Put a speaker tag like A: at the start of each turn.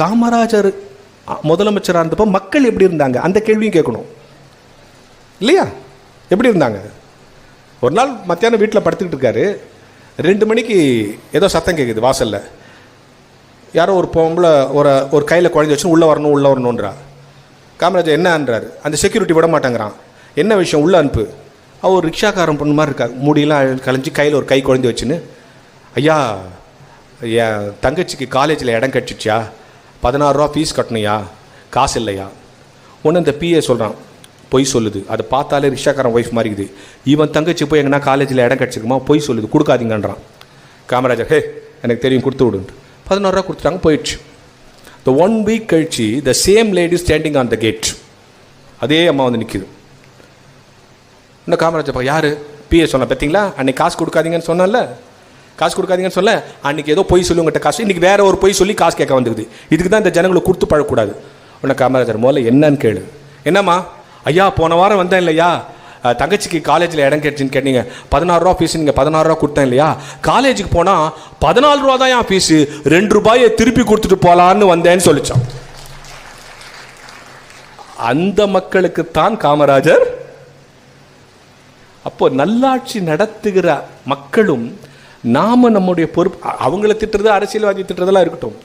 A: காமராஜர் முதலமைச்சராக இருந்தப்போ மக்கள் எப்படி இருந்தாங்க? அந்த கேள்வியும் கேட்கணும். இல்லையா? எப்படி இருந்தாங்க? ஒரு நாள் மத்தியானம் வீட்டில் படுத்துக்கிட்டு இருக்காரு. ரெண்டு மணிக்கு ஏதோ சத்தம் கேட்குது வாசலில். யாரோ ஒரு பொம்பளை ஒரு ஒரு கையில் குழந்தை வச்சு உள்ளே வரணும் உள்ளே வரணுன்றா காமராஜர் என்னன்றார் அந்த செக்யூரிட்டி விட மாட்டேங்கிறான். என்ன விஷயம்? உள்ளே அனுப்பு. அவர் ரிக்ஷாக்காரன் பொண்ணு மாதிரி இருக்கா முடியெல்லாம் கலைஞ்சி கையில் ஒரு கை குழந்தை வச்சுன்னு. ஐயா என் தங்கச்சிக்கு காலேஜில் இடம் கிடச்சிச்சியா பதினாறுரூவா ஃபீஸ் கட்டணுயா காசு இல்லையா? ஒன்று இந்த பிஏ சொல்கிறான் பொய் சொல்லுது. அதை பார்த்தாலே ரிக்ஷாக்காரன் ஒய்ஃப் மாதிரி இருக்குது இவன் தங்கச்சி போய் எங்கன்னா காலேஜில் இடம் கிடச்சிருக்குமா? பொய் சொல்லுது. கொடுக்காதீங்கன்றான். காமராஜர் ஹே எனக்கு தெரியும் கொடுத்து விடுன்ட்டு. பதினாறுரூவா கொடுத்துட்டாங்க போயிடுச்சு. த ஒன் வீக் கழிச்சு the same lady standing on the gate அதே அம்மா வந்து நிற்கிது இன்னும் காமராஜப்பா யார்? பிஏ சொன்ன பார்த்தீங்களா? அன்னைக்கு காசு கொடுக்காதீங்கன்னு சொன்னால காசு கொடுக்காதீங்கன்னு சொல்ல அன்னைக்கு ஏதோ பொய் சொல்லி உங்கள்கிட்ட காசு இன்றைக்கி வேற ஒரு பொய் சொல்லி காசு கேட்க வந்துக்குது இதுக்கு தான் இந்த ஜனங்களை கொடுத்து பழக்கூடாது உன்னை காமராஜர் முதல்ல என்னன்னு கேளு. என்னம்மா? ஐயா போன வாரம் வந்தேன் இல்லையா? தங்கச்சிக்கு காலேஜில் இடம் கேட்டுன்னு கேட்டீங்க. பதினாறுரூவா ஃபீஸ் நீங்கள் பதினாறுரூவா கொடுத்தேன் இல்லையா? காலேஜுக்கு போனால் பதினாலு ரூபா தான் என் ஃபீஸு ரெண்டு ரூபாயை திருப்பி கொடுத்துட்டு போகலான்னு வந்தேன்னு சொல்லித்தான் அந்த மக்களுக்குத்தான் காமராஜர். அப்போ நல்லாட்சி நடத்துகிற மக்களும் நாம நம்முடைய பொறுப்பு அவங்கள திட்டுறது அரசியல்வாதி திட்டுறதெல்லாம் இருக்கட்டும்.